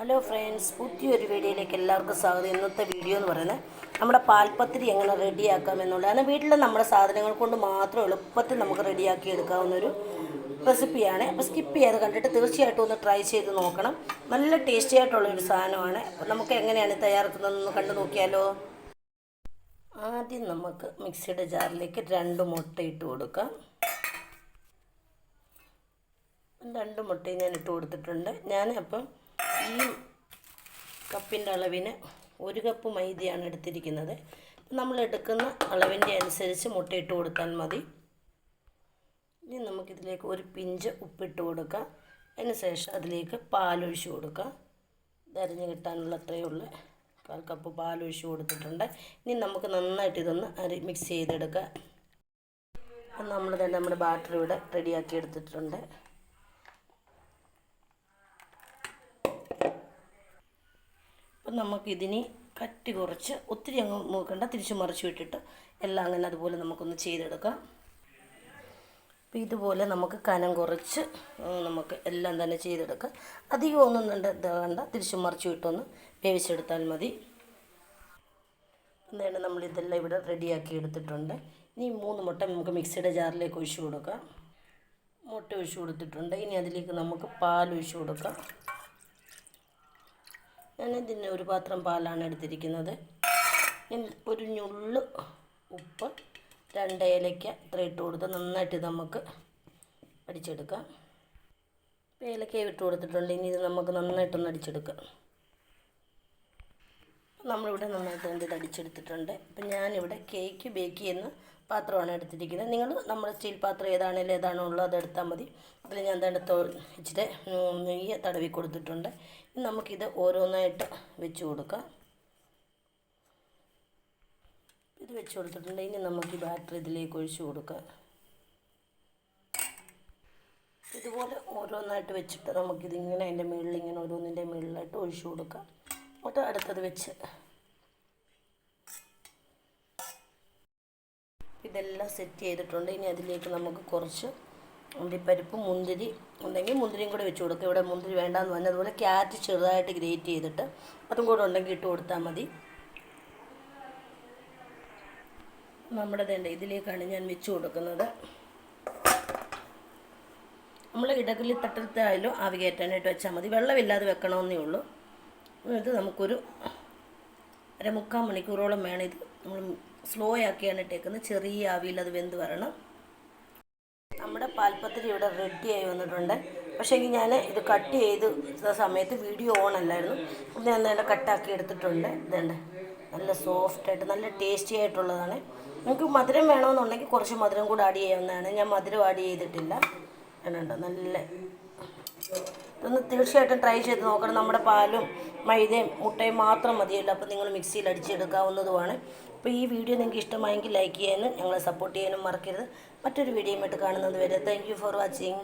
Hello friends പുതിയൊരു വീഡിയോയിലേക്ക് എല്ലാവർക്കും സ്വാഗതം. ഇന്നത്തെ വീഡിയോ എന്ന് പറയുന്നത് നമ്മുടെ പാൽപ്പത്തിരി എങ്ങനെ റെഡിയാക്കാം എന്നുള്ളതാണ്. വീട്ടിൽ നമ്മുടെ സാധനങ്ങൾ കൊണ്ട് മാത്രം എളുപ്പത്തിൽ നമുക്ക് റെഡിയാക്കി എടുക്കാവുന്ന ഒരു റെസിപ്പിയാണ്. അപ്പോൾ സ്കിപ്പ് ചെയ്യാതെ കണ്ടിട്ട് തീർച്ചയായിട്ടും ഒന്ന് ട്രൈ ചെയ്ത് നോക്കണം. നല്ല ടേസ്റ്റി ആയിട്ടുള്ള ഒരു സാധനമാണ്. അപ്പോൾ നമുക്ക് എങ്ങനെയാണ് തയ്യാറാക്കുന്നതെന്ന് കണ്ടു നോക്കിയാലോ. ആദ്യം നമുക്ക് മിക്സിയുടെ ജാറിലേക്ക് രണ്ട് മുട്ട ഇട്ട് കൊടുക്കാം. രണ്ട് മുട്ടയും ഞാൻ ഇട്ട് കൊടുത്തിട്ടുണ്ട്. ഞാൻ അപ്പം ഈ കപ്പിന്റെ അളവിന് ഒരു കപ്പ് മൈദയാണ് എടുത്തിരിക്കുന്നത്. നമ്മൾ എടുക്കുന്ന അളവിന്റെ അനുസരിച്ച് മുട്ടയിട്ട് കൊടുത്താൽ മതി. ഇനി നമുക്കിതിലേക്ക് ഒരു പിഞ്ച് ഉപ്പിട്ട് കൊടുക്കാം. അതിന് ശേഷം അതിലേക്ക് പാലൊഴിച്ച് കൊടുക്കാം. ഇതരിഞ്ഞ് കിട്ടാനുള്ള അത്രയുള്ള കാൽ കപ്പ് പാലൊഴിച്ച് കൊടുത്തിട്ടുണ്ട്. ഇനി നമുക്ക് നന്നായിട്ട് ഇതൊന്ന് അരി മിക്സ് ചെയ്തെടുക്കാം. നമ്മൾ തന്നെ നമ്മുടെ ബാറ്ററി ഇവിടെ റെഡിയാക്കി എടുത്തിട്ടുണ്ട്. നമുക്കിതിനി കട്ടി കുറച്ച് ഒത്തിരി അങ്ങ് നോക്കണ്ട തിരിച്ച് മറിച്ച് വിട്ടിട്ട് എല്ലാം അങ്ങനെ അതുപോലെ നമുക്കൊന്ന് ചെയ്തെടുക്കാം. അപ്പോൾ ഇതുപോലെ നമുക്ക് കനം കുറച്ച് നമുക്ക് എല്ലാം തന്നെ ചെയ്തെടുക്കാം. അധികം ഒന്നും ഇതാകണ്ട തിരിച്ച് മറിച്ച് വിട്ടൊന്ന് വേവിച്ചെടുത്താൽ മതി. എന്താണ് നമ്മൾ ഇതെല്ലാം ഇവിടെ റെഡിയാക്കി എടുത്തിട്ടുണ്ട്. ഇനി മൂന്ന് മുട്ട നമുക്ക് മിക്സിയുടെ ജാറിലേക്ക് ഒഴിച്ചു കൊടുക്കാം. മുട്ട ഒഴിച്ചു കൊടുത്തിട്ടുണ്ട്. ഇനി അതിലേക്ക് നമുക്ക് പാൽ ഒഴിച്ചു കൊടുക്കാം. ഞാനിതിന് ഒരു പാത്രം പാലാണ് എടുത്തിരിക്കുന്നത്. ഒരു ഞുള്ള് ഉപ്പ് രണ്ട് ഏലയ്ക്ക ഇത്ര ഇട്ട് കൊടുത്ത് നന്നായിട്ട് നമുക്ക് അടിച്ചെടുക്കാം. ഏലക്ക ഇട്ട് കൊടുത്തിട്ടുണ്ട്. ഇനി ഇത് നമുക്ക് നന്നായിട്ടൊന്ന് അടിച്ചെടുക്കാം. നമ്മളിവിടെ നന്നായിട്ട് ഇത് അടിച്ചെടുത്തിട്ടുണ്ട്. അപ്പം ഞാനിവിടെ കേക്ക് ബേക്ക് ചെയ്യുന്ന പാത്രമാണ് എടുത്തിരിക്കുന്നത്. നിങ്ങൾ നമ്മൾ സ്റ്റീൽ പാത്രം ഏതാണേലും ഏതാണോ ഉള്ളത് അതെടുത്താൽ മതി. അതിൽ ഞാൻ തടുത്ത് വെച്ചിട്ട് നെയ്യ് തടവി കൊടുത്തിട്ടുണ്ട്. നമുക്കിത് ഓരോന്നായിട്ട് വെച്ച് കൊടുക്കാം. ഇത് വെച്ച് കൊടുത്തിട്ടുണ്ട്. ഇനി നമുക്ക് ഈ ബാറ്ററി ഇതിലേക്ക് ഒഴിച്ചു കൊടുക്കാം. ഇതുപോലെ ഓരോന്നായിട്ട് വെച്ചിട്ട് നമുക്കിതിങ്ങനെ അതിന്റെ മുകളിൽ ഇങ്ങനെ ഓരോന്നിന്റെ മുകളിലായിട്ട് ഒഴിച്ചു കൊടുക്കാം. എന്നിട്ട് അടുത്തത് വെച്ച് ഇതെല്ലാം സെറ്റ് ചെയ്തിട്ടുണ്ട്. ഇനി അതിലേക്ക് നമുക്ക് കുറച്ച് ഉണ്ടിപ്പരിപ്പ് മുന്തിരി ഉണ്ടെങ്കിൽ മുന്തിരിയും കൂടെ വെച്ച് കൊടുക്കുക ഇവിടെ മുന്തിരി വേണ്ടാന്ന് പറഞ്ഞാൽ അതുപോലെ ക്യാരറ്റ് ചെറുതായിട്ട് ഗ്രേറ്റ് ചെയ്തിട്ട് അതും കൂടെ ഉണ്ടെങ്കിൽ ഇട്ട് കൊടുത്താൽ മതി. നമ്മുടെ തന്നെ ഇതിലേക്കാണ് ഞാൻ വെച്ച് കൊടുക്കുന്നത്. നമ്മൾ ഇടകലി തട്ടത്തായാലും ആവി കയറ്റാനായിട്ട് വെച്ചാൽ മതി. വെള്ളമില്ലാതെ വെക്കണമെന്നേ ഉള്ളൂ. ഇത് നമുക്കൊരു അരമുക്കാൽ മണിക്കൂറോളം വേണം ഇത് നമ്മൾ സ്ലോ ആക്കിയാണ് ഇട്ടേക്കുന്നത്. ചെറിയ ആവിയിൽ അത് വെന്ത് വരണം. നമ്മുടെ പാൽപ്പത്തിരി ഇവിടെ ആയി വന്നിട്ടുണ്ട്. പക്ഷേ ഞാൻ ഇത് കട്ട് ചെയ്ത് സമയത്ത് വീഡിയോ ഓൺ അല്ലായിരുന്നു. ഞാൻ നേരെ കട്ടാക്കി എടുത്തിട്ടുണ്ട്. ഇതുണ്ട്. നല്ല സോഫ്റ്റ് ആയിട്ട് നല്ല ടേസ്റ്റി ആയിട്ടുള്ളതാണ്. നിങ്ങൾക്ക് മധുരം വേണമെന്നുണ്ടെങ്കിൽ കുറച്ച് മധുരം കൂടെ ആഡ് ചെയ്യാവുന്നതാണ്. ഞാൻ മധുരം ആഡ് ചെയ്തിട്ടില്ല. എന്നുണ്ട് നല്ല ഇതൊന്ന് തീർച്ചയായിട്ടും ട്രൈ ചെയ്ത് നോക്കണം. നമ്മുടെ പാലും മൈദയും മുട്ടയും മാത്രം മതിയല്ലോ. അപ്പോൾ നിങ്ങൾ മിക്സിയിൽ അടിച്ചെടുക്കാവുന്നതുമാണ്. അപ്പോൾ ഈ വീഡിയോ നിങ്ങൾക്ക് ഇഷ്ടമായെങ്കിൽ ലൈക്ക് ചെയ്യാനും ഞങ്ങളെ സപ്പോർട്ട് ചെയ്യാനും മറക്കരുത്. മറ്റൊരു വീഡിയോയുമായിട്ട് കാണുന്നത് വരെ താങ്ക് ഫോർ വാച്ചിങ്